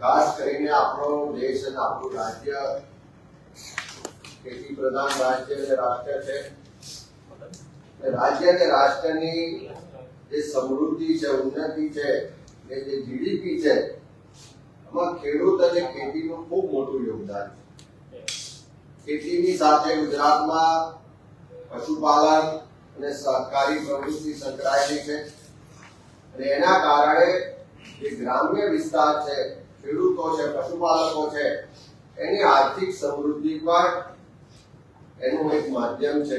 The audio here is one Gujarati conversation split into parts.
ખાસ કરીને આપણો દેશ અને આપણું રાજ્ય ખેતી પ્રધાન રાજ્ય અને રાષ્ટ્ર છે. રાજ્ય અને રાષ્ટ્રની જે સમૃદ્ધિ છે, ઉન્નતિ છે, ને જે જીડીપી છે, એમાં ખેડૂત અને ખેતીનું ખૂબ મોટું યોગદાન છે. ખેતીની સાથે ગુજરાતમાં પશુપાલન અને સહકારી પ્રવૃત્તિ સંકળાયેલી છે. અને એના કારણે જે ગ્રામ્ય વિસ્તાર છે ખેડૂતો છે, પશુપાલકો છે, એની આર્થિક સમૃદ્ધિ પર એનું એક માધ્યમ છે.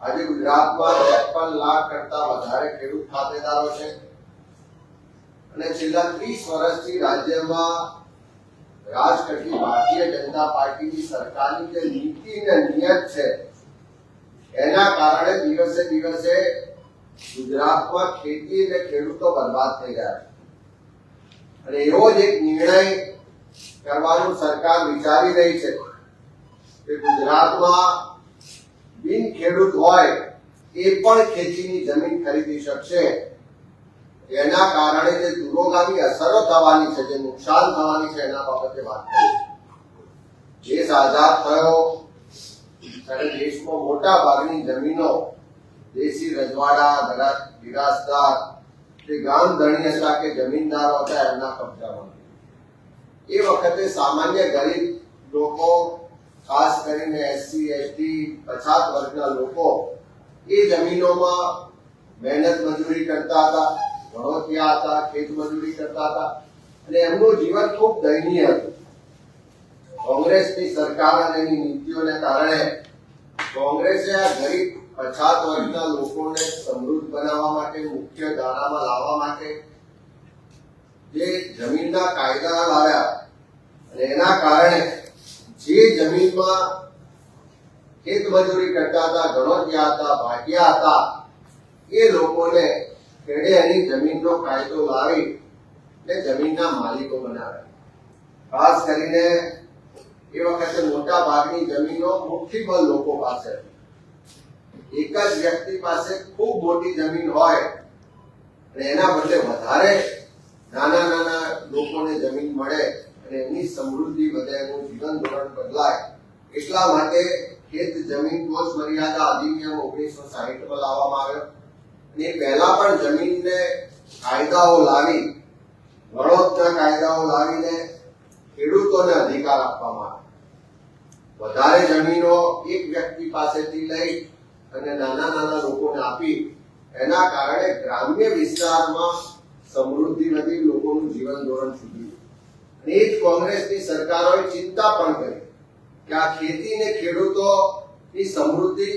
આજે ગુજરાતમાં ત્રેપન લાખ કરતા વધારે ખેડૂત ખાતેદારો છે. અને છેલ્લા ત્રીસ વર્ષથી રાજ્યમાં રાજ ભારતીય જનતા પાર્ટીની સરકારની જે નીતિ અને નિયત છે, એના કારણે દિવસે દિવસે ગુજરાતમાં ખેતી અને ખેડૂતો બરબાદ થઈ ગયા છે. અને એવો જ એક નિર્ણય કરવાનું સરકાર વિચારી રહી છે કે ગુજરાતમાં બિન ખેડૂત હોય એ પણ ખેતીની જમીન ખરીદી શકશે. એના કારણે જે દુરોગામી અસરો થવાની છે, જે નુકસાન થવાની છે, એના બાબતે વાત કરી દેશ આઝાદ થયો ત્યારે દેશમાં મોટા ભાગની જમીનો દેશી રજવાડા ઘરા- ગિરાસદાર જે ગામ ધણી હતા કે જમીનદારો હતા એમના કબજામાં હતી. એ વખતે સામાન્ય ગરીબ લોકો ખાસ કરીને એસસી એસટી પછાત વર્ગના લોકો એ જમીનોમાં મહેનત મજૂરી કરતા હતા ભણોતિયા હતા ખેત મજૂરી કરતા હતા અને એમનું જીવન ખૂબ દયનીય હતું કોંગ્રેસની સરકાર અને એની નીતિઓને કારણે કોંગ્રેસે આ ગરીબ પછાત વર્ગના લોકોને સમૃદ્ધ બનાવવા માટે, મુખ્ય ધારામાં લાવવા માટે જે જમીનના કાયદા લાવ્યા અને એના કારણે જે જમીનમાં ખેત મજૂરી કરતા હતા, ગણોતિયા હતા, ભાગ્યા હતા, એ લોકોને ખેડે એની જમીનનો કાયદો લાવી ને જમીનના માલિકો બનાવ્યા. ખાસ કરીને એ વખતે મોટા ભાગની જમીનો મુઠ્ઠીબંધ લોકો પાસે હતી. એક જ વ્યક્તિ પાસે ખૂબ મોટી જમીન હોય અને એના બદલે વધારે નાના નાના લોકોને જમીન મળે અને એની સમૃદ્ધિ વધે એનું જીવન ધોરણ બદલાય, એટલા માટે ખેત જમીન કોષ મર્યાદા અધિનિયમ ઓગણીસો સાહીઠમાં લાવવામાં આવ્યો. અને એ પહેલા પણ જમીનને કાયદાઓ લાવી વળોતના કાયદાઓ લાવીને ખેડૂતોને અધિકાર આપવામાં આવ્યો. વધારે જમીનો એક વ્યક્તિ પાસેથી લઈ અને નાના નાના લોકોને આપી એના કારણે ગ્રામ્ય વિસ્તારમાં સમૃદ્ધિ વધી લોકોનું જીવન ધોરણ સુધર્યું અને એ જ કોંગ્રેસની સરકારોએ ચિંતા પણ કરી કે આ ખેતી ને ખેડૂતોની સમૃદ્ધિ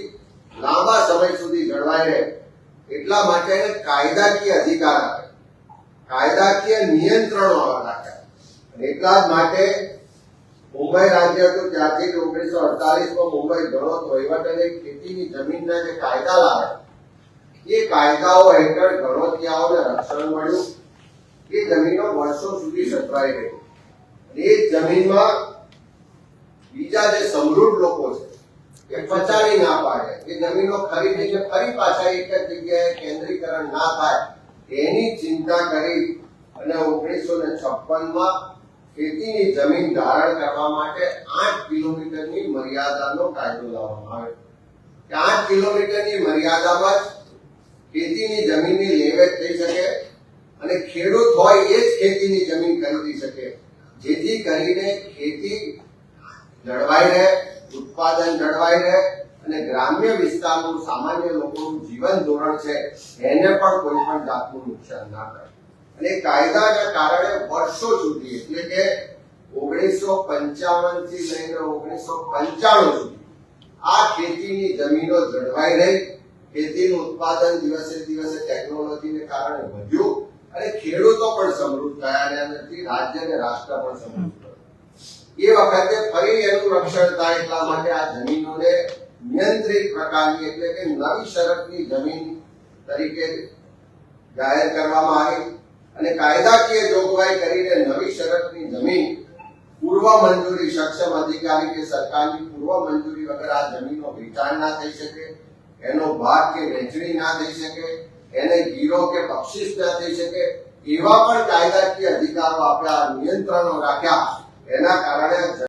લાંબા સમય સુધી જળવાય રહે એટલા માટે કાયદાકીય અધિકાર આપે. કાયદાકીય નિયંત્રણો રાખ્યા અને એટલા જ માટે મુંબઈ રાજ્ય હતું ત્યારથી ઓગણીસો અડતાલીસમાં મુંબઈ ઘણો વહીવટ અને ખેતીની જમીનના જે કાયદા લાવ્યા એ કાયદાઓ હેઠળ ગણોતિયાઓને રક્ષણ મળ્યું. એ જમીનો વર્ષો સુધી સચવાઈ રહી. એ જમીનમાં બીજા જે સમૃદ્ધ લોકો છે, એ પચાવી ના પાડે. એ જમીનો ખરીદીને ફરી પાછા એક જ જગ્યાએ કેન્દ્રીકરણ ના થાય, એની ચિંતા કરી અને ઓગણીસો ને છપ્પનમાં ખેતીની જમીન ધારણ કરવા માટે આઠ કિલોમીટરની મર્યાદાનો કાયદો લાવવામાં આવ્યો આઠ કિલોમીટરની મર્યાદામાં જ ખેતીની જમીનની લેવેચ થઈ શકે અને ખેડૂત હોય એ જ ખેતીની જમીન ખરીદી શકે. જેથી કરીને ખેતી જળવાઈ રહે, ઉત્પાદન જળવાઈ રહે અને ગ્રામ્ય વિસ્તારનું સામાન્ય લોકોનું જીવન ધોરણ છે, એને પણ કોઈ પણ જાતનું નુકસાન ના કરે અને કાયદાના કારણે વર્ષો સુધી એટલે કે ઓગણીસો પંચાવનથી લઈને ઓગણીસો પંચાણું સુધી આ ખેતીની જમીનો જળવાઈ રહી. ખેતીનું ઉત્પાદન દિવસે દિવસે ટેકનોલોજીને કારણે વધ્યું અને ખેડૂતો પણ સમૃદ્ધ થયા રહ્યા નથી, રાજ્ય અને રાષ્ટ્ર પણ સમૃદ્ધ એ વખતે ફરી એનું રક્ષણ થાય એટલા માટે આ જમીનોને નિયંત્રિત પ્રકારની, એટલે કે નવી શરતની જમીન તરીકે જાહેર કરવામાં આવી. અને કાયદાકીય જોગવાઈ કરીને નવી શરતની જમીન પૂર્વ મંજૂરી સક્ષમ અધિકારી કે સરકારની પૂર્વ મંજૂરી વગર આ જમીનો વેચાણ ના થઈ શકે, એનો ભાગ કે વેચણી ના થઈ શકે, એને ગીરો કે બક્ષિસ ના થઈ શકે, એવા પણ કાયદાકીય અધિકારો આપ્યા નિયંત્રણો રાખ્યા. એના કારણે